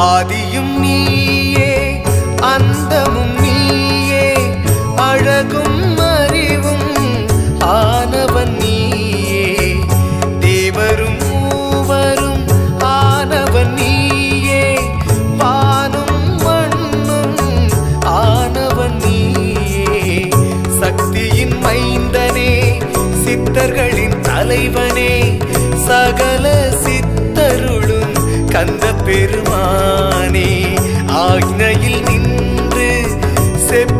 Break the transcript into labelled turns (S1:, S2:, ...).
S1: ஆதியும் நீயே அந்தமும் நீயே அழகும் அறிவும் ஆனவன் நீயே. தேவரும் மூவரும் ஆனவன் நீயே வானும் மண்ணும் ஆனவன் நீயே. சக்தியின் மைந்தனே சித்தர்களின் தலைவனே சகல பெருமானே ஆக்னையில் நின்று செப்